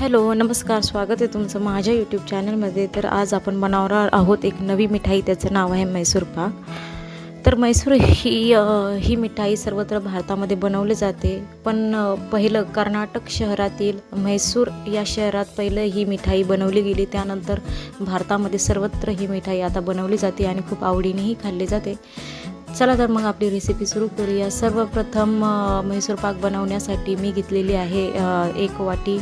Hello नमस्कार स्वागत आहे तुमचं माझ्या यूट्यूब चॅनलमध्ये तर आज आपण बनवणार आहोत एक नवी मिठाई त्याचं नाव आहे मैसूर पाक. तर मैसूर ही ही मिठाई सर्वत्र भारतामध्ये बनवली जाते. पण पहिलं कर्नाटक शहरातील म्हैसूर या शहरात पहिलं ही मिठाई बनवली गेली. त्यानंतर भारतामध्ये सर्वत्र ही मिठाई आता बनवली जाते आणि खूप आवडीनेही खाल्ली जाते. चला तर मग आपली रेसिपी सुरू करूया. सर्वप्रथम म्हैसूर पाक बनवण्यासाठी मी घेतलेली आहे एक वाटी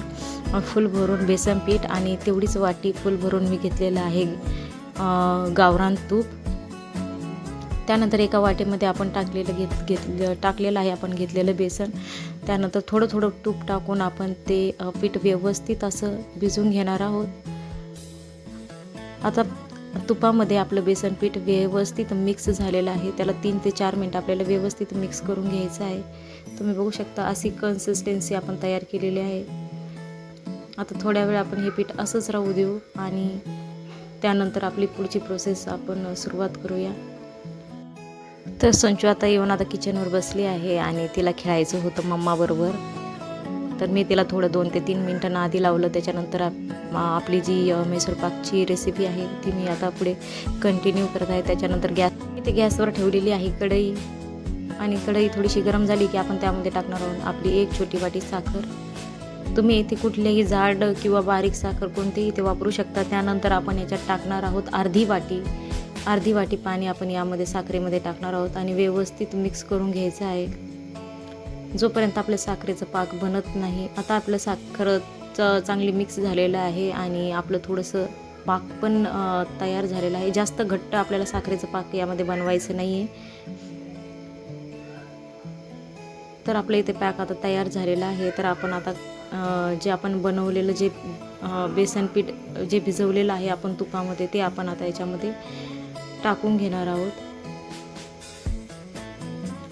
फुल भरून बेसन पीठ आणि तेवढीच वाटी फुल भरून मी घेतलेलं आहे गावरान तूप. त्यानंतर एका वाटीमध्ये आपण टाकलेलं घेत घेतलं टाकलेलं आहे आपण घेतलेलं बेसन. त्यानंतर थोडं थोडं तूप टाकून आपण ते पीठ व्यवस्थित असं भिजून घेणार आहोत. आता तुपामध्ये आपलं बेसन पीठ व्यवस्थित मिक्स झालेलं आहे. त्याला तीन ते चार मिनटं आपल्याला व्यवस्थित मिक्स करून घ्यायचं आहे. तुम्ही बघू शकता अशी कन्सिस्टन्सी आपण तयार केलेली आहे. आता थोड्या वेळ आपण हे पीठ असंच राहू देऊ आणि त्यानंतर आपली पुढची प्रोसेस आपण सुरुवात करूया. तर संचू आता येऊन आता किचनवर बसली आहे आणि तिला खेळायचं होतं मम्माबरोबर. तर मी तिला थोडं दोन ते तीन मिनटांना आधी लावलं. त्याच्यानंतर आपली जी मैसूरपाकची रेसिपी आहे ती मी आता पुढे कंटिन्यू करत आहे. त्याच्यानंतर गॅस इथे ते गॅसवर ठेवलेली आहे कढई. आणि कढई थोडीशी गरम झाली की आपण त्यामध्ये टाकणार आहोत. आपली एक छोटी वाटी साखर. तुम्ही इथे कुठलेही जाड किंवा बारीक साखर कोणतेही इथे वापरू शकता. त्यानंतर आपण याच्यात टाकणार आहोत अर्धी वाटी. अर्धी वाटी पाणी आपण यामध्ये साखरेमध्ये टाकणार आहोत आणि व्यवस्थित मिक्स करून घ्यायचं आहे. जोपर्यंत आपल्या साखरेचं पाक बनत नाही आता आपलं साखर च- चांगली मिक्स झालेलं आहे आणि आपलं थोडंसं पाक पण तयार झालेलं आहे. जास्त घट्ट आपल्याला साखरेचं पाक यामध्ये बनवायचं नाही आहे तर आपलं इथे पॅक आता तयार झालेलं आहे. तर आपण आता जे आपण बनवलेलं जे बेसन पीठ जे भिजवलेलं आहे आपण तुपामध्ये ते आपण आता याच्यामध्ये टाकून घेणार आहोत.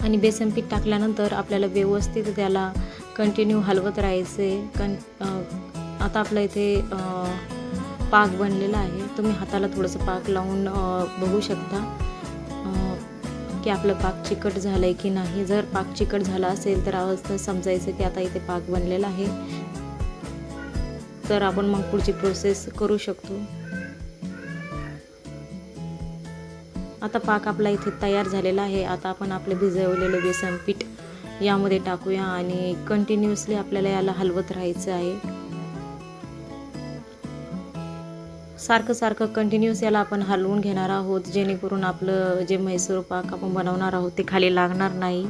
आणि बेसन पीठ टाकल्यानंतर आपल्याला व्यवस्थित त्याला कंटिन्यू हलवत राहायचं आहे कन आता आपलं इथे पाक बनलेला आहे. तुम्ही हाताला थोडंसं पाक लावून बघू शकता की आपलं पाक चिकट झालं आहे की नाही. जर पाक चिकट झाला असेल तर अवस्था समजायचं की आता इथे पाक बनलेला आहे. तर आपण मग पुढची प्रोसेस करू शकतो. आता पाक आपला इथे तयार झालेला आहे. आता आपण आपलं भिजवलेलं बेसन पीठ यामध्ये टाकूया आणि कंटिन्युअसली आपल्याला याला हलवत राहायचं आहे. सारखं सारखं कंटिन्यूस याला आपण हलवून घेणार आहोत जेणेकरून आपलं जे म्हैसूर पाक आपण बनवणार आहोत ते खाली लागणार नाही.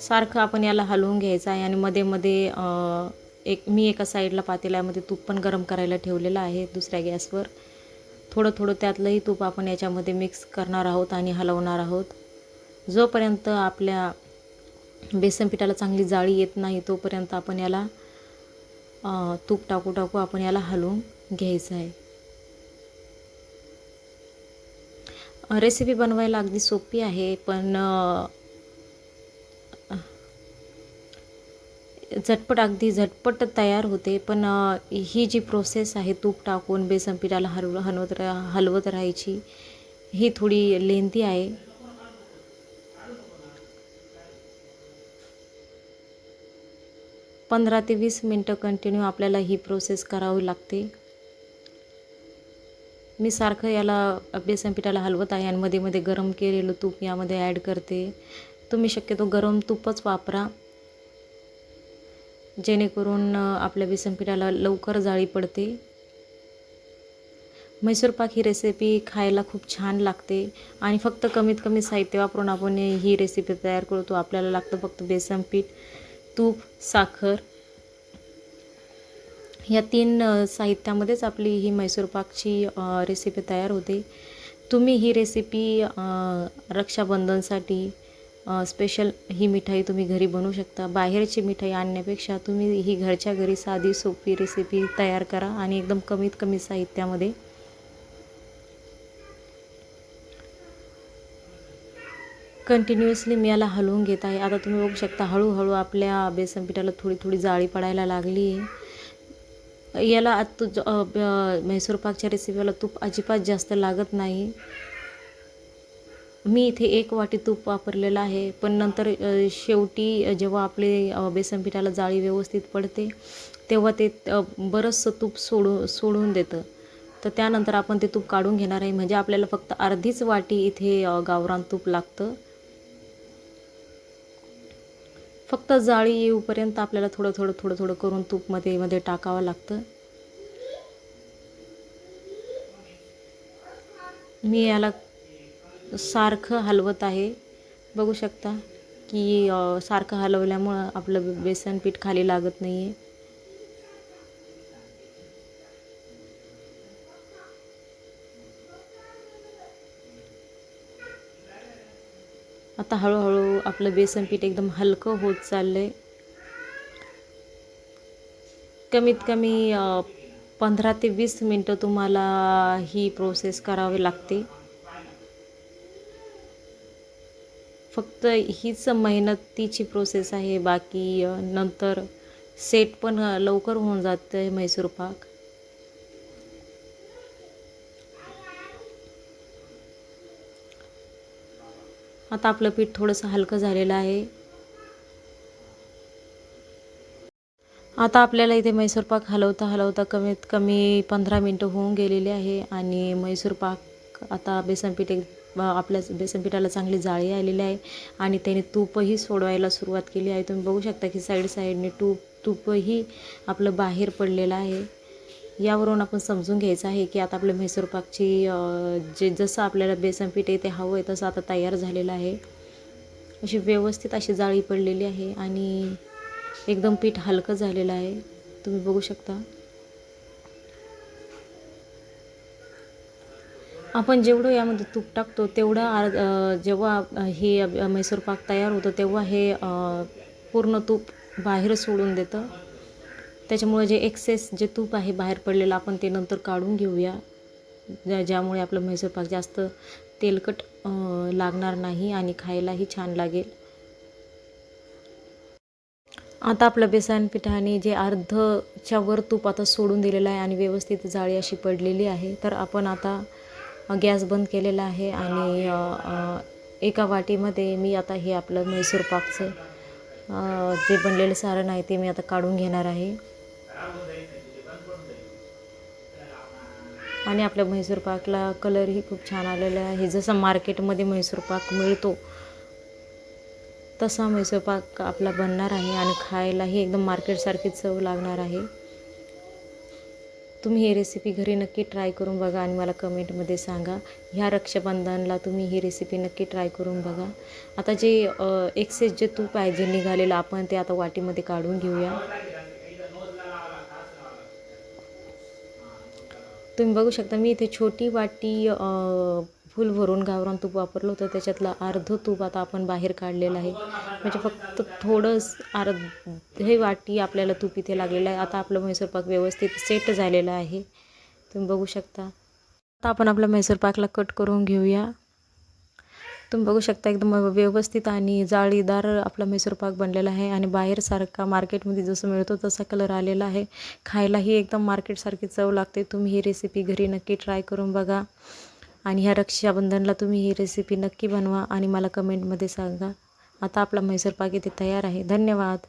सारखं आपण याला हलवून घ्यायचं आहे आणि मध्ये मध्ये एक मी एका साईडला पातेल्यामध्ये तूप पण गरम करायला ठेवलेलं आहे दुसऱ्या गॅसवर. थोडं थोडं त्यातलंही तूप आपण याच्यामध्ये मिक्स करणार आहोत आणि हलवणार आहोत. जोपर्यंत आपल्या बेसन पिठाला चांगली जाळी येत नाही तोपर्यंत आपण याला तूप टाकू टाकू आपण याला हलवून घ्यायचं आहे. रेसिपी बनवायला अगदी सोपी आहे पण झटपट अगदी झटपट तयार होते पण ही जी प्रोसेस आहे तूप टाकून बेसन पिठाला हलव हलवत रा हलवत राहायची ही थोडी लेंथी आहे. पंधरा ते वीस मिनटं कंटिन्यू आपल्याला ही प्रोसेस करावी लागते. मी सारखं याला बेसन पिठाला हलवत आहे आणि मध्ये मध्ये गरम केलेलं तूप यामध्ये ॲड करते. तुम्ही शक्यतो गरम तूपच वापरा. जेणेकरून आपल्या बेसन पिठाला लवकर जाळी पडते. म्हैसूर पाक ही रेसिपी खायला खूप छान लागते आणि फक्त कमीत कमी साहित्य वापरून आपण ही रेसिपी तयार करतो. आपल्याला लागतं फक्त बेसन पीठ. तूप साखर. या तीन साहित्यामध्येच आपली ही म्हैसूर पाकची रेसिपी तयार होते. तुम्ही ही रेसिपी रक्षाबंधनसाठी स्पेशल ही मिठाई तुम्ही घरी बनवू शकता. बाहेरची मिठाई आणण्यापेक्षा तुम्ही ही घरच्या घरी साधी सोपी रेसिपी तयार करा आणि एकदम कमीत कमी साहित्यामध्ये कंटिन्युअसली मी याला हलवून घेत आहे. आता तुम्ही बघू शकता हळूहळू आपल्या बेसन पिठाला थोडी थोडी जाळी पडायला लागली. आहे याला आत ज- म्हैसूर पाकच्या रेसिपीला तूप अजिबात जास्त लागत नाही. मी इथे एक वाटी तूप वापरलेलं आहे पण नंतर शेवटी जेव्हा आपले बेसन पिठाला जाळी व्यवस्थित पडते तेव्हा ते बरंचसं तूप सोडू सोडून देतं. तर त्यानंतर आपण ते तूप काढून घेणार आहे. म्हणजे आपल्याला फक्त अर्धीच वाटी इथे गावरान तूप लागतं. फक्त जाळी येऊपर्यंत आपल्याला थोडं थोडं थोडं थोडं करून तूपमध्ये मध्ये टाकावं लागतं. मी याला सारखं हलवत आहे. बघू शकता की सारखं हलवल्यामुळं आपलं बेसन पीठ खाली लागत नाही आहे आता हळूहळू आपलं बेसन पीठ एकदम हलकं होत चाललं आहे कमीत कमी पंधरा ते वीस मिनटं तुम्हाला ही प्रोसेस करावी लागते. फक्त हीच मेहनतीची प्रोसेस आहे बाकी नंतर सेट पण लवकर होऊन जातं म्हैसूर पाक. आता आपलं पीठ थोडंसं हलकं झालेलं आहे. आता आपल्याला इथे मैसूर पाक हलवता हलवता कमीत कमी पंधरा मिनटं होऊन गेलेली आहे आणि मैसूर पाक आता बेसन पीठ एक आपल्या बेसन पिठाला चांगली जाळी आलेली आहे आणि त्याने तूपही सोडवायला सुरुवात केली आहे. तुम्ही बघू शकता की साईड साईडने तूप तूपही आपलं बाहेर पडलेलं आहे. यावरून आपण समजून घ्यायचं आहे की आता आपल्या म्हैसूर पाकची जे जसं आपल्याला बेसन पीठ आहे ते हवं आहे तसं आता तयार झालेलं आहे. अशी व्यवस्थित अशी जाळी पडलेली आहे आणि एकदम पीठ हलकं झालेलं आहे. तुम्ही बघू शकता. आपण जेवढं यामध्ये तूप टाकतो तेवढं आर जेव्हा हे म्हैसूर पाक तयार होतं तेव्हा हे पूर्ण तूप बाहेर सोडून देतं. त्याच्यामुळे जे एक्सेस जे तूप आहे बाहेर पडलेलं आपण ते नंतर काढून घेऊया. ज्या ज्यामुळे आपलं म्हैसूर पाक जास्त तेलकट लागणार नाही आणि खायलाही छान लागेल. आता आपलं बेसन पिठाने जे अर्धच्या वर तूप आता सोडून दिलेलं आहे आणि व्यवस्थित जाळी अशी पडलेली आहे तर आपण आता गॅस बंद केलेला आहे आणि एका वाटीमध्ये मी आता हे आपलं म्हैसूर पाकचं जे बनलेलं सारण आहे ते मी आता काढून घेणार आहे. आणि आपल्या म्हैसूर पाकला कलरही खूप छान आलेला आहे. जसं मार्केटमध्ये म्हैसूर पाक मिळतो तसा म्हैसूर पाक आपला बनणार आहे आणि खायलाही एकदम मार्केटसारखी चव लागणार आहे. तुम्ही ही रेसिपी घरी नक्की ट्राय करून बघा आणि मला कमेंटमध्ये सांगा. ह्या रक्षाबंधनला तुम्ही ही रेसिपी नक्की ट्राय करून बघा. आता जे एक्सेस जे तूप आहे जे निघालेलं आपण ते आता वाटीमध्ये काढून घेऊया. तुम्ही बघू शकता मी इथे छोटी वाटी फूल फुल भरून गावरान तूप वापरलं होतं. त्याच्यातलं अर्ध तूप आता आपण बाहेर काढलेलं आहे. म्हणजे फक्त थोडंच हे वाटी आपल्याला तूप इथे लागलेलं आहे. आता आपलं म्हैसूरपाक व्यवस्थित सेट झालेलं आहे. तुम्ही बघू शकता. आता आपण आपल्या म्हैसूरपाकला कट करून घेऊया. तुम्ही बघू शकता एकदम व्यवस्थित आणि जाळीदार आपला म्हैसूर पाक बनलेला आहे आणि बाहेरसारखा मार्केटमध्ये जसं मिळतो तसा कलर आलेला आहे. खायलाही एकदम मार्केटसारखी चव लागते. तुम्ही ही रेसिपी घरी नक्की ट्राय करून बघा. आणि ह्या रक्षाबंधनला तुम्ही ही रेसिपी नक्की बनवा आणि मला कमेंटमध्ये सांगा. आता आपला म्हैसूर पाक इथे तयार आहे. धन्यवाद.